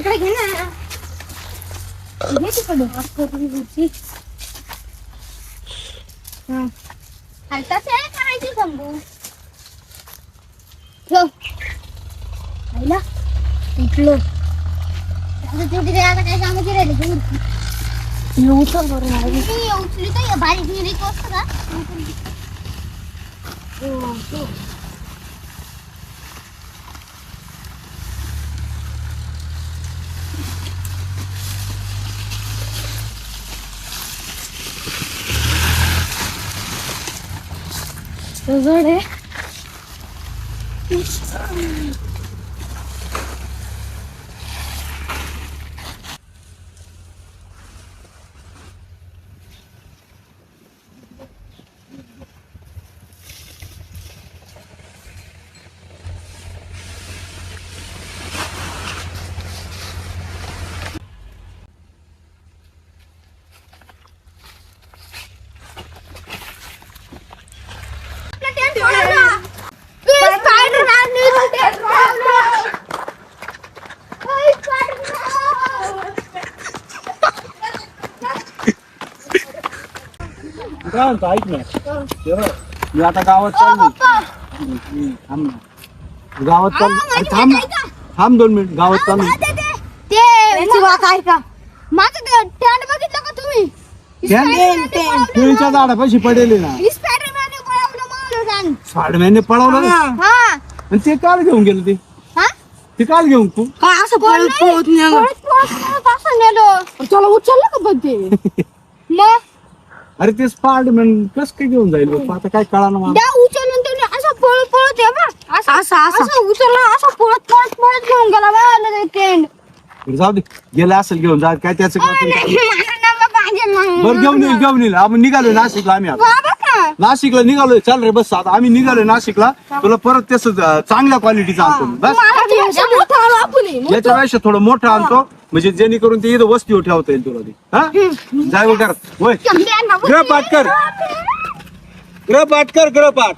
तिकडे घे ना घे तिकडे वरती. हा. खालचाच आहे करायची शंभू ठेव आईला इकडं आता छोटी ते आता काय कामाची राहिली ती उरती. उचल बरं मला. ती उचली तर बारीक निरीक का हो, हो. तो जड आहे आपलं tent उडवलं. ए, Spider-Man नी tent उडवलं. ए, Spider-Man. काय म्हणतो ऐक ना. मी आता गावात चाललो थांब ना. गावात अरे थांब थांब दोन मिनिट. गावात चाललो ते- ते याची बात आहे का माझं ते tent बघितलं का तुम्ही? Spider-Man ने पळवलं केळीच्या. झाडापाशी पडेल ना. ही Spider-Man ने पळवलं मला ना. हा. आणि ते काल घेऊन गेलं ते. हा? ते काल घेऊन तू. काय असं पळत पळत नाही? पळत पळत पळत असं नेलं. त्याला उचललं का पण ते? अरे ते स्पायडरमॅन कस काय घेऊन जाईल बाप्पा? आता काय कळा ना उचलून त्याने असं पळत पळत ये बा. असं असं असं. असं उचललं असं पळत पळत पळत घेऊन गेला बा ते टेंट बरं, जाऊ दे. गेलं असेल घेऊन जा काय त्याचं बरं घेऊन येईल घेऊन येईल. आपण निघालो नाशिकला आम्ही आता. बाबा का? नाशिकला निघालोय. चाल रे बस आता आम्ही निघालोय नाशिकला. तुला परत त्याच चांगल्या क्वालिटीचं आणतो मी. बस. आपण. याच्यापेक्षा थोडं मोठं आणतो. म्हणजे जेणेकरून ते इथं वस्तीवर ठेवता येईल तुला ते. हा? जाय वगैरे होय. ग्रह पाठ कर. ग्रह पाठ कर ग्रह पाठ.